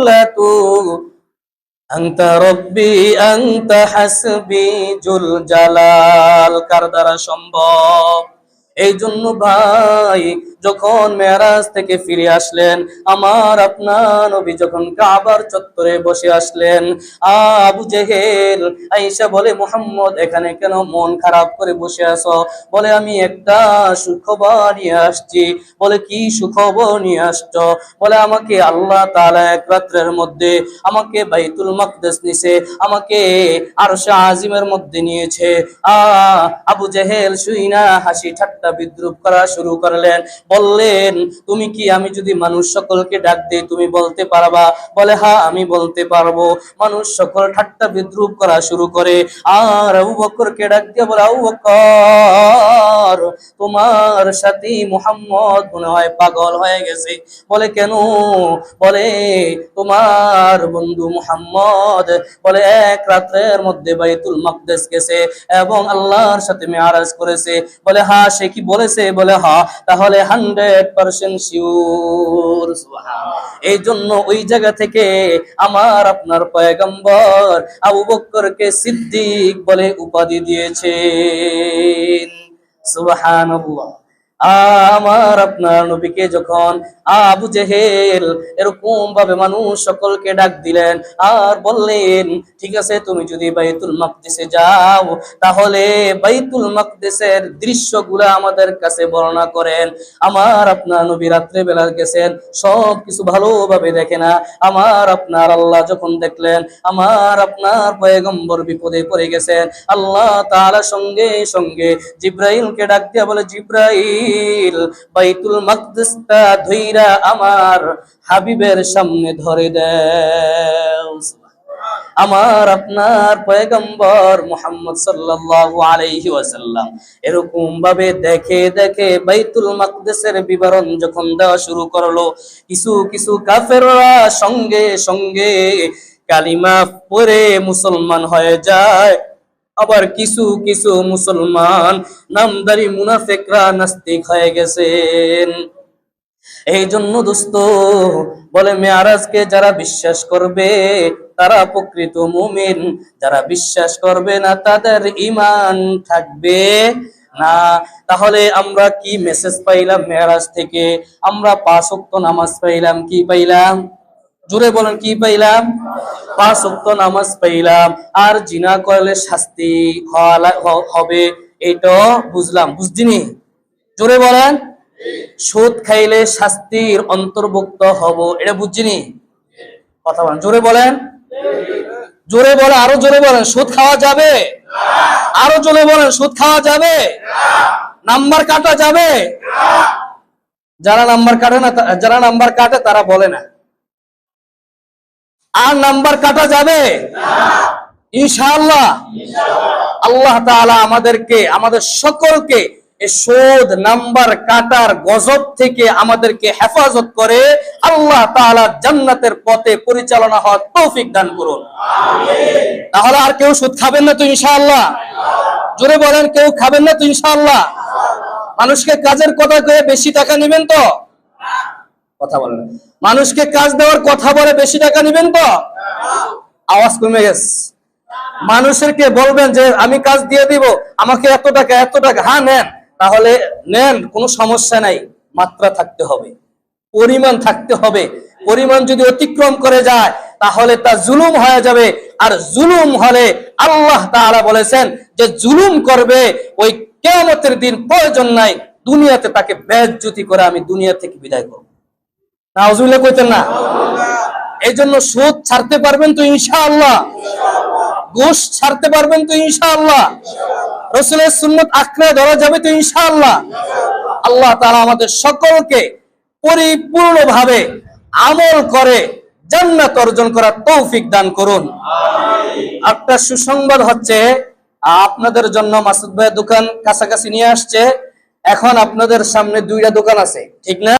জিল্লাতু আনতা রব্বি আনতা হাসবি জুল জালাল। কার দ্বারা সম্ভব? এই জন্য ভাই যখন মেরাজ থেকে ফিরে আসলেন, আমার আপনার নবী যখন কাবার চত্বরে বসে আসলেন, আবু জেহেল আইসা বলে, মোহাম্মদ, এখানে কেন মন খারাপ করে বসে আছো? বলে, আমি একটা সুখবর নিয়ে আসছি। বলে, কি সুখবর নিয়ে আসছো? বলে, আমাকে আল্লাহ তাআলা এক রাত্রের মধ্যে আমাকে বাইতুল মাকদেস নিছে, আমাকে আরশে আজিমের মধ্যে নিয়েছে। আ আবু জেহেল শুইনা হাসি ঠাট্টা বিদ্রুপ করা শুরু করলেন। বললেন, তুমি কি আমি যদি মানুষ সকলকে ডাক দিই, তুমি বলতে পারবা? বলে হা আমি বলতে পারব। মানুষ সকল ঠাট্টা বিদ্রুপ করা শুরু করে, আর আবু বকরকে ডাক দিয়ে বলে, আবু বকর তোমার সাথী মুহাম্মদ মনে হয় পাগল হয়ে গেছে। বলে কেন? বলে তোমার বন্ধু মুহাম্মদ বলে এক রাত্রের মধ্যে বাইতুল মাকদেস গেছে এবং আল্লাহর সাথে মেয়ারাজ করেছে। বলে হ্যাঁ সে কি বলেছে? বলে হ্যাঁ তাহলে হান্ড্রেড পার্সেন্ট শিওর। এই জন্য ওই জায়গা থেকে আমার আপনার পয়গম্বর আবু বক্করকে সিদ্দিক বলে উপাধি দিয়েছেন। سبحان الله. আমার আপনার নবীকে যখন আবু জেহেল এরকম ভাবে মানুষ সকলকে ডাক দিলেন আর বললেন, ঠিক আছে, তুমি যদি বাইতুল মাকদিসে যাও, তাহলে বাইতুল মাকদিসের দৃশ্যগুলো আমাদের কাছে বর্ণনা করেন। আমার আপনার নবী রাত্রে বেলা গেছেন সব কিছু ভালোভাবে দেখে না। আমার আপনার আল্লাহ যখন দেখলেন, আমার আপনার পয়গম্বর বিপদে পড়ে গেছেন। আল্লাহ তাআলা সঙ্গে সঙ্গে জিব্রাইলকে ডাক দিয়া বলে, জিব্রাইল বাইতুল মাকদিসটা ধইরা আমার হাবিবের সামনে ধরে দেও। আমার আপনার পয়গম্বর মুহাম্মদ সাল্লাল্লাহু আলাইহি ওয়াসাল্লাম এরকম ভাবে দেখে দেখে বাইতুল মাকদেসের বিবরণ যখন দেওয়া শুরু করল, কিছু কিছু কাফেররা সঙ্গে সঙ্গে কালিমা পড়ে মুসলমান হয়ে যায়। আবার কিছু কিছু মুসলমান নামদারি মুনাফেকরা নাস্তিক হয়ে গেছেন। এই জন্য দোস্ত, বলে মেয়ারাজকে যারা বিশ্বাস করবে, তারা প্রকৃত মুমিন। যারা বিশ্বাস করবে না, তাদের ইমান থাকবে না। তাহলে আমরা কি মেসেজ পাইলাম মেয়ারাজ থেকে? আমরা পাঁচ নামাজ পাইলাম, কি পাইলাম? জোরে বলেন, কি পাইলাম? পাঁচ নামাজ পাইলাম। আর জিনা করলে শাস্তি হবে এটা বুঝলাম। বুঝদিনি জোরে বলেন, সুদ খাইলে শাস্তির অন্তর্ভুক্ত হব, এটা বুঝছিনি কথা বলেন, জোরে বলেন। জোরে বলে আরও জোরে বলেন, সুদ খাওয়া যাবে? আরও জোরে বলেন, সুদ খাওয়া যাবে? নাম্বার কাটা যাবে? যারা নাম্বার কাটে না যারা নাম্বার কাটে তারা বলে না। আর নাম্বার কাটা যাবে? ইনশাআল্লাহ। আল্লাহ তাআলা আমাদেরকে আমাদের সকলকে সুদ নাম্বার কাটার গজব থেকে আমাদেরকে হেফাজত করে আল্লাহ তাআলা জান্নাতের পথে পরিচালনা হওয়ার তৌফিক দান করুন। তাহলে আর কেউ সুদ খাবেন না তো ইনশাআল্লাহ? জোরে বলেন কেউ খাবেন না তো ইনশাআল্লাহ। মানুষকে কাজের কথা কয়ে বেশি টাকা নেবেন তো? কথা বলেন মানুষকে কাজ দেওয়ার কথা বলে বেশি টাকা নেবেন তো? আওয়াজ কমে গেছে। মানুষেরকে বলবেন যে, আমি কাজ দিয়ে দিব, আমাকে এত টাকা এত টাকা। হ্যাঁ নেন। তাহলে নেন, কোনো সমস্যা নাই। মাত্রা থাকতে হবে। পরিমাণ থাকতে হবে। পরিমাণ যদি অতিক্রম করে যায়, তাহলে তা জুলুম হয়ে যাবে। আর জুলুম হলে আল্লাহ তাআলা বলেছেন যে, জুলুম করবে, ওই কেয়ামতের দিন প্রয়োজন নাই। দুনিয়াতে তাকে বেজ্জতি করে আমি দুনিয়া থেকে বিদায় করব। নাউজুবিল্লাহ কইতেন না। এই জন্য সুদ ছাড়তে পারবেন তো ইনশাআল্লাহ। ঘুষ ছাড়তে পারবেন তো ইনশাআল্লাহ। রসুলের সুন্নত আঁকড়ে ধরা যাবে তো ইনশাআল্লাহ। আল্লাহ তাআলা আমাদের সকলকে পরিপূর্ণভাবে আমল করে জান্নাত অর্জন করার তৌফিক দান করুন। একটা সুসংবাদ হচ্ছে আপনাদের জন্য মাসুদ ভাইয়ের দোকান কাছাকাছি নিয়ে আসছে। এখন আপনাদের সামনে দুইটা দোকান আছে ঠিক না?